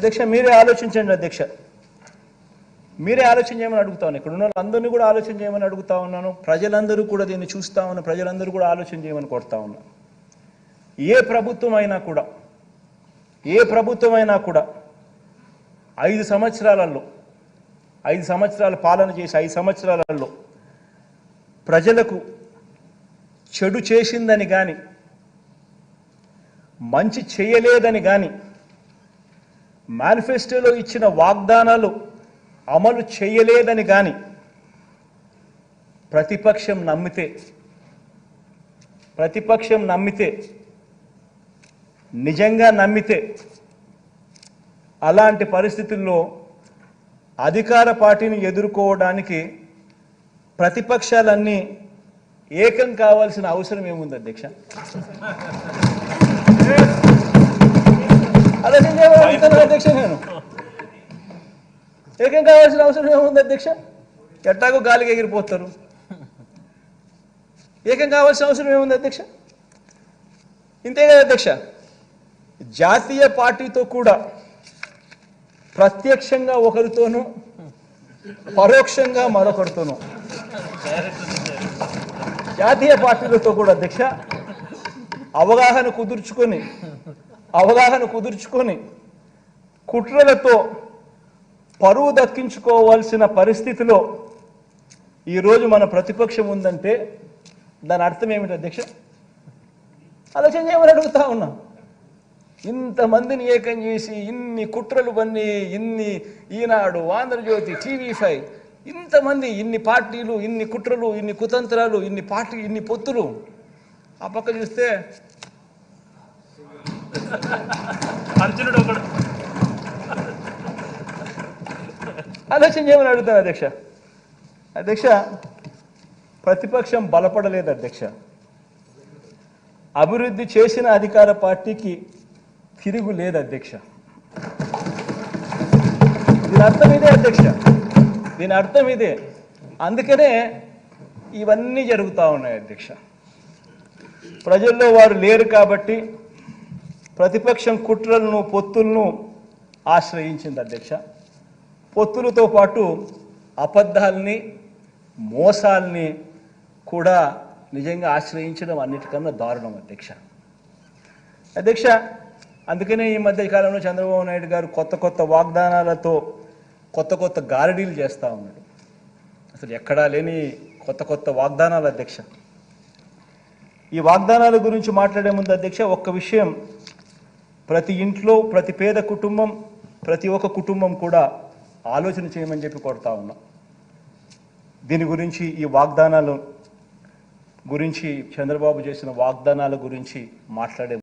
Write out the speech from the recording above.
అధ్యక్ష మీరే ఆలోచించండి అధ్యక్ష. మీరే ఆలోచన చేయమని అడుగుతా ఇక్కడ ఉన్న వాళ్ళందరినీ కూడా ఆలోచన చేయమని అడుగుతా ఉన్నాను. ప్రజలందరూ కూడా దీన్ని చూస్తా ఉన్న ప్రజలందరూ కూడా ఆలోచన చేయమని కోరుతా ఉన్నాను ఏ ప్రభుత్వం అయినా కూడా ఏ ప్రభుత్వం అయినా కూడా ఐదు సంవత్సరాలలో ఐదు సంవత్సరాల పాలన చేసి ఐదు సంవత్సరాలలో ప్రజలకు చెడు చేసిందని కానీ మంచి చేయలేదని కానీ మేనిఫెస్టోలో ఇచ్చిన వాగ్దానాలు అమలు చేయలేదని కానీ ప్రతిపక్షం నమ్మితే ప్రతిపక్షం నమ్మితే నిజంగా నమ్మితే అలాంటి పరిస్థితుల్లో అధికార పార్టీని ఎదుర్కోవడానికి ప్రతిపక్షాలన్నీ ఏకం కావాల్సిన అవసరం ఏముంది అధ్యక్ష? ఆలోచన చేయమని అధ్యక్ష నేను. ఏకం కావాల్సిన అవసరం ఏముంది అధ్యక్ష? ఎట్టాగో గాలికి ఎగిరిపోతారు. ఏకం కావాల్సిన అవసరం ఏముంది అధ్యక్ష? ఇంతే కదా అధ్యక్ష? జాతీయ పార్టీతో కూడా ప్రత్యక్షంగా ఒకరితోనూ పరోక్షంగా మరొకరితోనూ. జాతీయ పార్టీలతో కూడా అధ్యక్ష అవగాహన కుదుర్చుకొని అవగాహన కుదుర్చుకొని కుట్రలతో పరువు దక్కించుకోవాల్సిన పరిస్థితిలో ఈరోజు మన ప్రతిపక్షం ఉందంటే దాని అర్థం ఏమిటి అధ్యక్ష? ఆలోచన చేయమని అడుగుతా ఉన్నా. ఇంతమందిని ఏకం చేసి ఇన్ని కుట్రలు పన్ని ఇన్ని ఈనాడు ఆంధ్రజ్యోతి టీవీ ఫైవ్ ఇంతమంది ఇన్ని పార్టీలు ఇన్ని కుట్రలు ఇన్ని కుతంత్రాలు ఇన్ని పార్టీ ఇన్ని పొత్తులు ఆ పక్క చూస్తే అర్జునుడు ఒకడు. ఆలోచన చేయమని అడుగుతాను అధ్యక్ష. అధ్యక్ష ప్రతిపక్షం బలపడలేదు అధ్యక్ష. అభివృద్ధి చేసిన అధికార పార్టీకి తిరుగు లేదు అధ్యక్ష. దీని అర్థం ఇదే అధ్యక్ష. దీని అర్థం ఇదే. అందుకనే ఇవన్నీ జరుగుతూ ఉన్నాయి అధ్యక్ష. ప్రజల్లో వారు లేరు కాబట్టి ప్రతిపక్షం కుట్రలను పొత్తులను ఆశ్రయించింది అధ్యక్ష. పొత్తులతో పాటు అబద్ధాల్ని మోసాల్ని కూడా నిజంగా ఆశ్రయించడం అన్నిటికన్నా దారుణం అధ్యక్ష. అధ్యక్ష అందుకనే ఈ మధ్య కాలంలో చంద్రబాబు నాయుడు గారు కొత్త కొత్త వాగ్దానాలతో కొత్త కొత్త గారడీలు చేస్తూ ఉన్నాడు. అసలు ఎక్కడా లేని కొత్త కొత్త వాగ్దానాలు అధ్యక్ష. ఈ వాగ్దానాల గురించి మాట్లాడే ముందు అధ్యక్ష ఒక్క విషయం ప్రతి ఇంట్లో ప్రతి పేద కుటుంబం ప్రతి ఒక్క కుటుంబం కూడా ఆలోచన చేయమని చెప్పి కొడతా ఉన్నాం. దీని గురించి ఈ వాగ్దానాలు గురించి చంద్రబాబు చేసిన వాగ్దానాల గురించి మాట్లాడే